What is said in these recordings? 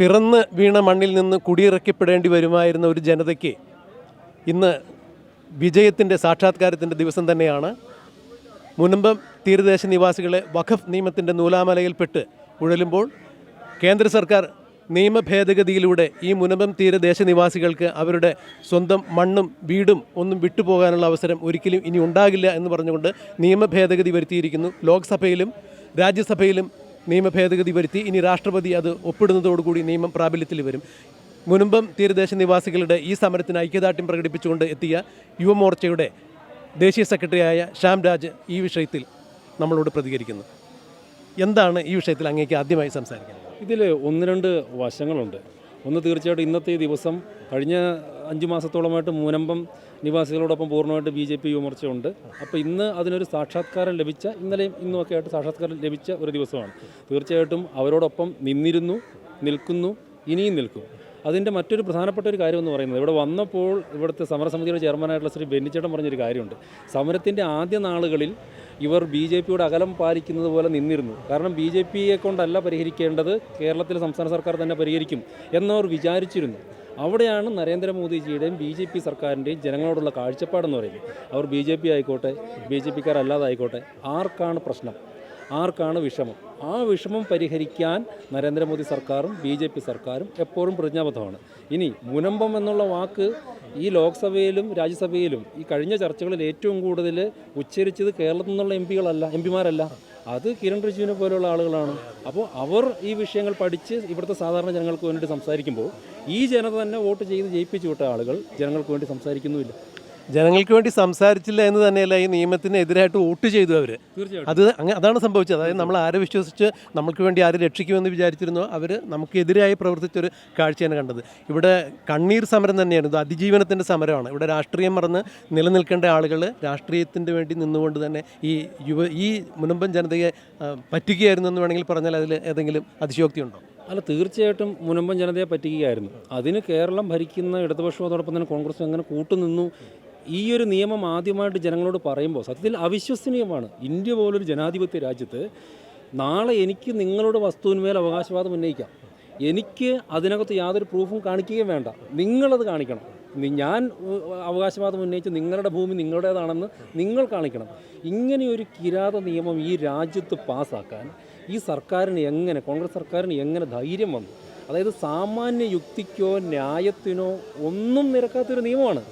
പിറന്ന് വീണ മണ്ണിൽ നിന്ന് കുടിയിറക്കപ്പെടേണ്ടി വരുമായിരുന്ന ഒരു ജനതയ്ക്ക് ഇന്ന് വിജയത്തിന്റെ സാക്ഷാത്കാരത്തിന്റെ ദിവസം തന്നെയാണ്. മുനമ്പം തീരദേശ നിവാസികളെ വഖഫ് നിയമത്തിന്റെ നൂലാമലയിൽപ്പെട്ട് ഉഴലുമ്പോൾ കേന്ദ്ര സർക്കാർ നിയമ ഭേദഗതിയിലൂടെ ഈ മുനമ്പം തീരദേശ നിവാസികൾക്ക് അവരുടെ സ്വന്തം മണ്ണും വീടും ഒന്നും വിട്ടുപോകാനുള്ള അവസരം ഒരിക്കലും ഇനി ഉണ്ടാകില്ല എന്ന് പറഞ്ഞുകൊണ്ട് നിയമ ഭേദഗതി വരുത്തിയിരിക്കുന്നു. ലോക്സഭയിലും രാജ്യസഭയിലും നിയമ ഭേദഗതി വരുത്തി ഇനി രാഷ്ട്രപതി അത് ഒപ്പിടുന്നതോടുകൂടി നിയമം പ്രാബല്യത്തിൽ വരും. മുനമ്പം തീരദേശ നിവാസികളുടെ ഈ സമരത്തിന് ഐക്യദാർഢ്യം പ്രകടിപ്പിച്ചുകൊണ്ട് എത്തിയ യുവമോർച്ചയുടെ ദേശീയ സെക്രട്ടറിയായ ശ്യാം രാജ് ഈ വിഷയത്തിൽ നമ്മളോട് പ്രതികരിക്കുന്നു. എന്താണ് ഈ വിഷയത്തിൽ അങ്ങേക്ക് ആദ്യമായി സംസാരിക്കുന്നത് ഇതിൽ ഒന്ന് രണ്ട് വശങ്ങളുണ്ട്. ഒന്ന് തീർച്ചയായിട്ടും ഇന്നത്തെ ദിവസം കഴിഞ്ഞ അഞ്ച് മാസത്തോളമായിട്ട് മൂനമ്പം നിവാസികളോടൊപ്പം പൂർണമായിട്ട് ബി ജെ പി വിമർശയുണ്ട് അപ്പോൾ ഇന്ന് അതിനൊരു സാക്ഷാത്കാരം ലഭിച്ച ഇന്നലെയും ഇന്നുമൊക്കെ ആയിട്ട് സാക്ഷാത്കാരം ലഭിച്ച ഒരു ദിവസമാണ്. തീർച്ചയായിട്ടും അവരോടൊപ്പം നിന്നിരുന്നു നിൽക്കുന്നു ഇനിയും നിൽക്കും. അതിന്റെ മറ്റൊരു പ്രധാനപ്പെട്ട ഒരു കാര്യം എന്ന് പറയുന്നത് ഇവിടെ വന്നപ്പോൾ ഇവിടുത്തെ സമരസമിതിയുടെ ചെയർമാനായിട്ടുള്ള ശ്രീ ബെന്നിച്ചേട്ടൻ പറഞ്ഞൊരു കാര്യമുണ്ട്. സമരത്തിന്റെ ആദ്യ നാളുകളിൽ ഇവർ ബി ജെ പിയുടെ അകലം പാലിക്കുന്നത് പോലെ നിന്നിരുന്നു. കാരണം ബി ജെ പിയെ കൊണ്ടല്ല പരിഹരിക്കേണ്ടത് കേരളത്തിലെ സംസ്ഥാന സർക്കാർ തന്നെ പരിഹരിക്കും എന്നവർ വിചാരിച്ചിരുന്നു. അവിടെയാണ് നരേന്ദ്രമോദിജിയുടെയും ബി ജെ പി സർക്കാരിന്റെയും ജനങ്ങളോടുള്ള കാഴ്ചപ്പാടെന്ന് പറയുന്നത്. അവർ ബി ജെ പി ആയിക്കോട്ടെ ബി ജെ പിക്കാരല്ലാതായിക്കോട്ടെ ആർക്കാണ് പ്രശ്നം? ആർക്കാണ് വിഷമം? ആ വിഷമം പരിഹരിക്കാൻ നരേന്ദ്രമോദി സർക്കാരും ബി ജെ പി സർക്കാരും എപ്പോഴും പ്രതിജ്ഞാബദ്ധമാണ്. ഇനി മുനമ്പം എന്നുള്ള വാക്ക് ഈ ലോക്സഭയിലും രാജ്യസഭയിലും ഈ കഴിഞ്ഞ ചർച്ചകളിൽ ഏറ്റവും കൂടുതൽ ഉച്ചരിച്ചത് കേരളത്തിൽ നിന്നുള്ള എം പികളല്ല എം പിമാരല്ല. അത് കിരൺ റിജുവിനെ പോലെയുള്ള ആളുകളാണ്. അപ്പോൾ അവർ ഈ വിഷയങ്ങൾ പഠിച്ച് ഇവിടുത്തെ സാധാരണ ജനങ്ങൾക്ക് വേണ്ടി സംസാരിക്കുമ്പോൾ ഈ ജനത തന്നെ വോട്ട് ചെയ്ത് ജയിപ്പിച്ചു വിട്ട ആളുകൾ ജനങ്ങൾക്ക് വേണ്ടി സംസാരിക്കുന്നുമില്ല. ജനങ്ങൾക്ക് വേണ്ടി സംസാരിച്ചില്ല എന്ന് തന്നെയല്ല ഈ നിയമത്തിനെതിരായിട്ട് വോട്ട് ചെയ്തു അവർ അത് അതാണ് സംഭവിച്ചത്. അതായത് നമ്മൾ ആരെ വിശ്വസിച്ച് നമുക്ക് വേണ്ടി ആരെ രക്ഷിക്കുമെന്ന് വിചാരിച്ചിരുന്നോ അവർ നമുക്കെതിരായി പ്രവർത്തിച്ചൊരു കാഴ്ചയാണ് കണ്ടത്. ഇവിടെ കണ്ണീർ സമരം തന്നെയാണ്. ഇത് അതിജീവനത്തിന്റെ സമരമാണ്. ഇവിടെ രാഷ്ട്രീയം മറന്ന് നിലനിൽക്കേണ്ട ആളുകൾ രാഷ്ട്രീയത്തിന്റെ വേണ്ടി നിന്നുകൊണ്ട് തന്നെ ഈ യുവ ഈ മുനമ്പൻ ജനതയെ പറ്റിക്കുകയായിരുന്നു എന്ന് വേണമെങ്കിൽ പറഞ്ഞാൽ അതിൽ ഏതെങ്കിലും അതിശയോക്തി ഉണ്ടോ? അല്ല തീർച്ചയായിട്ടും മുനമ്പം ജനതയെ പറ്റിക്കുകയായിരുന്നു. അതിന് കേരളം ഭരിക്കുന്ന ഇടതുപക്ഷം അതോടൊപ്പം തന്നെ കോൺഗ്രസ് എങ്ങനെ കൂട്ടുനിന്നു ഈ ഒരു നിയമം ആദ്യമായിട്ട് ജനങ്ങളോട് പറയുമ്പോൾ സത്യത്തിൽ അവിശ്വസനീയമാണ്. ഇന്ത്യ പോലൊരു ജനാധിപത്യ രാജ്യത്ത് നാളെ എനിക്ക് നിങ്ങളുടെ വസ്തുവിന്മേൽ അവകാശവാദം ഉന്നയിക്കാം. എനിക്ക് അതിനകത്ത് യാതൊരു പ്രൂഫും കാണിക്കുകയും വേണ്ട. നിങ്ങളത് കാണിക്കണം. ഞാൻ അവകാശവാദം ഉന്നയിച്ച് നിങ്ങളുടെ ഭൂമി നിങ്ങളുടേതാണെന്ന് നിങ്ങൾ കാണിക്കണം. ഇങ്ങനെയൊരു കിരാത നിയമം ഈ രാജ്യത്ത് പാസ്സാക്കാൻ ഈ സർക്കാരിന് എങ്ങനെ കോൺഗ്രസ് സർക്കാരിന് എങ്ങനെ ധൈര്യം വന്നു? അതായത് സാമാന്യ യുക്തിക്കോ ന്യായത്തിനോ ഒന്നും നിരക്കാത്തൊരു നിയമമാണ്.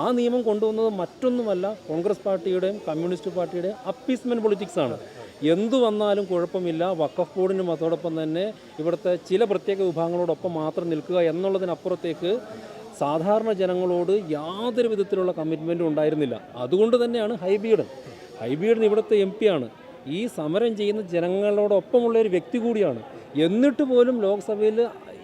ആ നിയമം കൊണ്ടുവന്നത് മറ്റൊന്നുമല്ല കോൺഗ്രസ് പാർട്ടിയുടെയും കമ്മ്യൂണിസ്റ്റ് പാർട്ടിയുടെയും അപ്പീസ്മെന്റ് പൊളിറ്റിക്സാണ് എന്തു വന്നാലും കുഴപ്പമില്ല വക്കഫ് ബോർഡിനും അതോടൊപ്പം തന്നെ ഇവിടുത്തെ ചില പ്രത്യേക വിഭാഗങ്ങളോടൊപ്പം മാത്രം നിൽക്കുക എന്നുള്ളതിനപ്പുറത്തേക്ക് സാധാരണ ജനങ്ങളോട് യാതൊരു വിധത്തിലുള്ള കമ്മിറ്റ്മെന്റും ഉണ്ടായിരുന്നില്ല. അതുകൊണ്ട് തന്നെയാണ് ഹൈബീഡൻ ഹൈബീഡൻ ഇവിടുത്തെ എം ആണ്. ഈ സമരം ചെയ്യുന്ന ജനങ്ങളോടൊപ്പമുള്ള ഒരു വ്യക്തി കൂടിയാണ്. എന്നിട്ട് പോലും ലോക്സഭയിൽ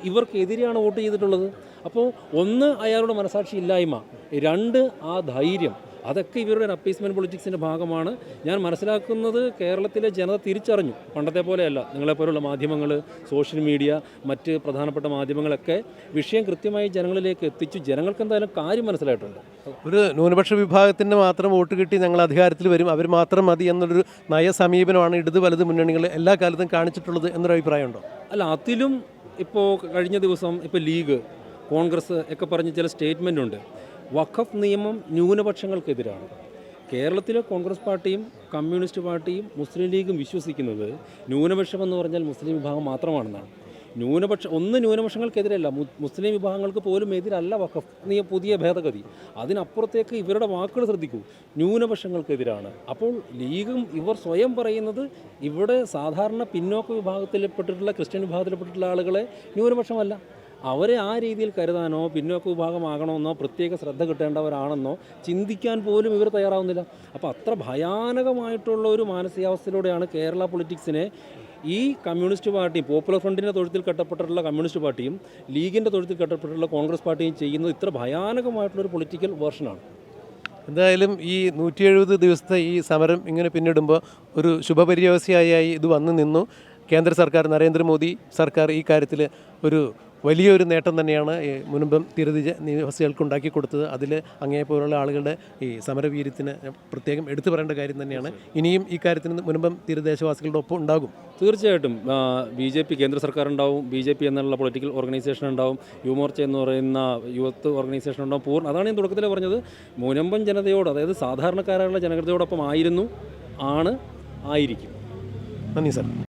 ഇവർക്കെതിരെയാണ് വോട്ട് ചെയ്തിട്ടുള്ളത്. അപ്പോൾ ഒന്ന് അയാളുടെ മനസാക്ഷി ഇല്ലായ്മ. രണ്ട് ആ ധൈര്യം. അതൊക്കെ ഇവരുടെ ഒരു അപ്പീസ്മെന്റ് പൊളിറ്റിക്സിന്റെ ഭാഗമാണ്. ഞാൻ മനസ്സിലാക്കുന്നത് കേരളത്തിലെ ജനത തിരിച്ചറിഞ്ഞു. പണ്ടത്തെ പോലെയല്ല. നിങ്ങളെപ്പോലുള്ള മാധ്യമങ്ങൾ സോഷ്യൽ മീഡിയ മറ്റ് പ്രധാനപ്പെട്ട മാധ്യമങ്ങളൊക്കെ വിഷയം കൃത്യമായി ജനങ്ങളിലേക്ക് എത്തിച്ചു. ജനങ്ങൾക്ക് എന്തായാലും കാര്യം മനസ്സിലായിട്ടുണ്ട്. ഒരു ന്യൂനപക്ഷ വിഭാഗത്തിന് മാത്രം വോട്ട് കിട്ടി ഞങ്ങൾ അധികാരത്തിൽ വരും. അവർ മാത്രം മതി എന്നൊരു നയ സമീപനമാണ് ഇടത് വലത് മുന്നണികൾ എല്ലാ കാലത്തും കാണിച്ചിട്ടുള്ളത് എന്നൊരു അഭിപ്രായമുണ്ടോ? അല്ല അതിലും ഇപ്പോൾ കഴിഞ്ഞ ദിവസം ഇപ്പോൾ ലീഗ് കോൺഗ്രസ് ഒക്കെ പറഞ്ഞ ചില സ്റ്റേറ്റ്മെന്റ് ഉണ്ട്. വഖഫ് നിയമം ന്യൂനപക്ഷങ്ങൾക്കെതിരാണ്. കേരളത്തിലെ കോൺഗ്രസ് പാർട്ടിയും കമ്മ്യൂണിസ്റ്റ് പാർട്ടിയും മുസ്ലിം ലീഗും വിശ്വസിക്കുന്നത് ന്യൂനപക്ഷം എന്ന് പറഞ്ഞാൽ മുസ്ലിം വിഭാഗം മാത്രമാണെന്നാണ്. ന്യൂനപക്ഷം ഒന്ന് ന്യൂനപക്ഷങ്ങൾക്കെതിരല്ല. മുസ്ലിം വിഭാഗങ്ങൾക്ക് പോലും എതിരല്ല വഖഫ്. നിയ പുതിയ ഭേദഗതി. അതിനപ്പുറത്തേക്ക് ഇവരുടെ വാക്കുകൾ ശ്രദ്ധിക്കൂ. ന്യൂനപക്ഷങ്ങൾക്കെതിരാണ്. അപ്പോൾ ലീഗും ഇവർ സ്വയം പറയുന്നത് ഇവിടെ സാധാരണ പിന്നോക്ക വിഭാഗത്തിൽപ്പെട്ടിട്ടുള്ള ക്രിസ്ത്യൻ വിഭാഗത്തിൽപ്പെട്ടിട്ടുള്ള ആളുകളെ ന്യൂനപക്ഷമല്ല. അവരെ ആ രീതിയിൽ കരുതാനോ പിന്നോക്ക വിഭാഗമാകണമെന്നോ പ്രത്യേക ശ്രദ്ധ കിട്ടേണ്ടവരാണെന്നോ ചിന്തിക്കാൻ പോലും ഇവർ തയ്യാറാവുന്നില്ല. അപ്പോൾ അത്ര ഭയാനകമായിട്ടുള്ള ഒരു മാനസികാവസ്ഥയിലൂടെയാണ് കേരള പൊളിറ്റിക്സിനെ ഈ കമ്മ്യൂണിസ്റ്റ് പാർട്ടി പോപ്പുലർ ഫ്രണ്ടിന്റെ തൊഴുത്തിൽ കെട്ടപ്പെട്ടിട്ടുള്ള കമ്മ്യൂണിസ്റ്റ് പാർട്ടിയും ലീഗിന്റെ തൊഴുത്തിൽ കെട്ടപ്പെട്ടിട്ടുള്ള കോൺഗ്രസ് പാർട്ടിയും ചെയ്യുന്നത് ഇത്ര ഭയാനകമായിട്ടുള്ളൊരു പൊളിറ്റിക്കൽ വേർഷനാണ്. എന്തായാലും ഈ നൂറ്റി എഴുപത് ദിവസത്തെ ഈ സമരം ഇങ്ങനെ പിന്നിടുമ്പോൾ ഒരു ശുഭപര്യവസ്യായി ഇത് വന്നു നിന്നു. കേന്ദ്ര സർക്കാർ നരേന്ദ്രമോദി സർക്കാർ ഈ കാര്യത്തിൽ ഒരു വലിയൊരു നേട്ടം തന്നെയാണ് മുനമ്പം തീരദേശ നിവാസികൾക്ക് ഉണ്ടാക്കി കൊടുത്തത്. അതിൽ അങ്ങേപ്പോലുള്ള ആളുകളുടെ ഈ സമരവീര്യത്തിന് പ്രത്യേകം എടുത്തു പറയേണ്ട കാര്യം തന്നെയാണ്. ഇനിയും ഈ കാര്യത്തിന് മുനമ്പം തീരദേശവാസികളുടെ ഒപ്പം ഉണ്ടാകും. തീർച്ചയായിട്ടും ബി ജെ പി കേന്ദ്ര സർക്കാർ ഉണ്ടാവും ബി ജെ പി എന്നുള്ള പൊളിറ്റിക്കൽ ഓർഗനൈസേഷൻ ഉണ്ടാവും. യുവമോർച്ച എന്ന് പറയുന്ന യുവത്ത് ഓർഗനൈസേഷൻ ഉണ്ടാവും. പൂർണ അതാണ് ഞാൻ തുടക്കത്തിൽ പറഞ്ഞത്. മുനമ്പം ജനതയോട് അതായത് സാധാരണക്കാരായുള്ള ജനതയോടൊപ്പം ആയിരുന്നു ആണ് ആയിരിക്കും. നന്ദി സാർ.